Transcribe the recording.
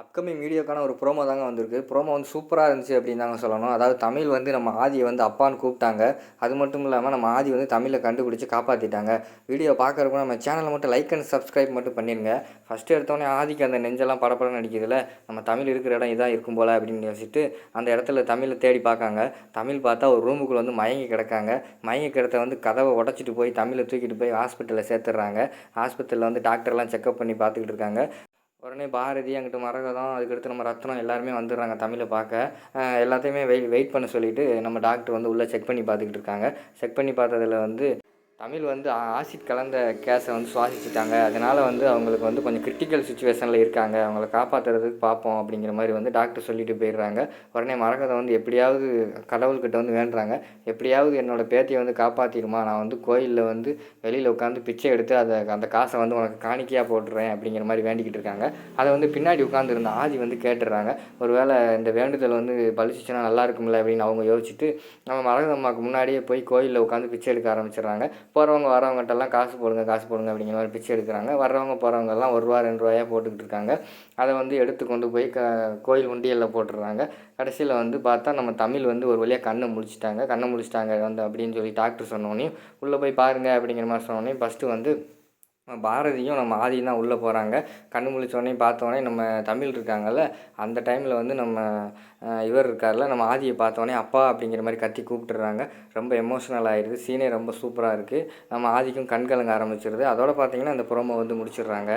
Upcoming வீடியோக்கான ஒரு promo தாங்க வந்திருக்கு. ப்ரோமோ வந்து சூப்பராக இருந்துச்சு அப்படின்னு தாங்க சொல்லணும். அதாவது தமிழ் வந்து நம்ம ஆதியை வந்து அப்பான்னு கூப்பிட்டாங்க. அது மட்டும் இல்லாமல் நம்ம ஆதி வந்து தமிழை கண்டுபிடிச்சி காப்பாற்றிட்டாங்க வீடியோ பார்க்குறப்ப நம்ம சேனலை மட்டும் லைக் அண்ட் சப்ஸ்கிரைப் மட்டும் பண்ணிடுங்க ஃபஸ்ட்டு எடுத்தோடனே ஆதிக்கு அந்த நெஞ்செல்லாம் படப்படம் நடிக்கிறதுல நம்ம தமிழ் இருக்கிற இடம் இதாக இருக்கும் போல் அப்படின்னு யோசிச்சுட்டு அந்த இடத்துல தமிழை தேடி பார்க்காங்க. தமிழ் பார்த்தா ஒரு ரூமுக்குள்ளே வந்து மயங்கி கிடக்காங்க. மயங்கி கிடத்த வந்து கதவை உடச்சிட்டு போய் தமிழை தூக்கிட்டு போய் ஹாஸ்பிட்டலில் சேர்த்துடுறாங்க. ஹாஸ்பிட்டலில் வந்து டாக்டர்லாம் செக்அப் பண்ணி பார்த்துக்கிட்டு இருக்காங்க. உடனே பாரதி அங்கிட்டு மரகதம் அதுக்கடுத்து நம்ம ரத்னம் எல்லாருமே வந்துடுறாங்க தமிழை பார்க்க. எல்லாத்தையுமே வெயிட் வெயிட் பண்ண சொல்லிட்டு நம்ம டாக்டர் வந்து உள்ளே செக் பண்ணி பார்த்துக்கிட்டு இருக்காங்க. செக் பண்ணி பார்த்ததில் வந்து தமிழ் வந்து ஆ- ஆசிட் கலந்த கேஸை வந்து சுவாசிச்சுட்டாங்க. அதனால் வந்து அவங்களுக்கு வந்து கொஞ்சம் கிரிட்டிக்கல் சுச்சுவேஷனில் இருக்காங்க. அவங்கள காப்பாற்றுறதுக்கு பார்ப்போம் அப்படிங்கிற மாதிரி வந்து டாக்டர் சொல்லிட்டு போயிடுறாங்க. உடனே மரகதம் வந்து எப்படியாவது கடவுள்கிட்ட வந்து வேண்டுறாங்க. எப்படியாவது என்னோட பேத்தியை வந்து காப்பாற்றிடுமா நான் வந்து கோயிலில் வந்து வெளியில் உட்காந்து பிச்சை எடுத்து அதை அந்த காசை வந்து உனக்கு காணிக்கையாக போட்டுறேன் அப்படிங்கிற மாதிரி வேண்டிக்கிட்டு இருக்காங்க. அதை வந்து பின்னாடி உட்காந்துருந்த ஆதி வந்து கேட்டுடுறாங்க. ஒரு வேளை இந்த வேண்டுதல் வந்து பலிச்சிச்சுன்னா நல்லா இருக்கும்ல அப்படின்னு அவங்க யோசிச்சுட்டு நம்ம மரகதம்மாவுக்கு முன்னாடியே போய் கோயிலில் உட்காந்து பிச்சை எடுக்க ஆரம்பிச்சிடுறாங்க. போகிறவங்க வரவங்ககிட்டலாம் காசு போடுங்க காசு போடுங்க அப்படிங்கிற மாதிரி பிச்சை எடுக்கிறாங்க. வர்றவங்க போகிறவங்கெல்லாம் ஒரு ரூபா ரெண்டு ரூபாயா போட்டுக்கிட்டு இருக்காங்க. அதை வந்து எடுத்து கொண்டு போய் க கோயில் உண்டியலில் போட்டுடுறாங்க. கடைசியில் வந்து பார்த்தா நம்ம தமிழ் வந்து ஒரு வழியாக கண்ணை முழிச்சிட்டாங்க கண்ணை முடிச்சிட்டாங்க வந்து அப்படின்னு சொல்லி டாக்டர் சொன்னோன்னே உள்ளே போய் பாருங்க அப்படிங்கிற மாதிரி சொன்னோன்னே ஃபஸ்ட்டு வந்து பாரதியும் நம்ம ஆதியும் தான் உள்ளே போகிறாங்க கண்ணு முழிச்சோடனே பார்த்தோன்னே நம்ம தமிழ் இருக்காங்கல்ல அந்த டைமில் வந்து நம்ம இவர் இருக்கார்ல நம்ம ஆதியை பார்த்தோன்னே அப்பா அப்படிங்கிற மாதிரி கத்தி கூப்பிட்டுறாங்க. ரொம்ப எமோஷ்னல் ஆகிடுது சீனே ரொம்ப சூப்பராக இருக்குது நம்ம ஆதிக்கும் கண் கலங்க ஆரம்பிச்சிருது. அதோட பார்த்திங்கன்னா அந்த புறமை வந்து முடிச்சிடுறாங்க.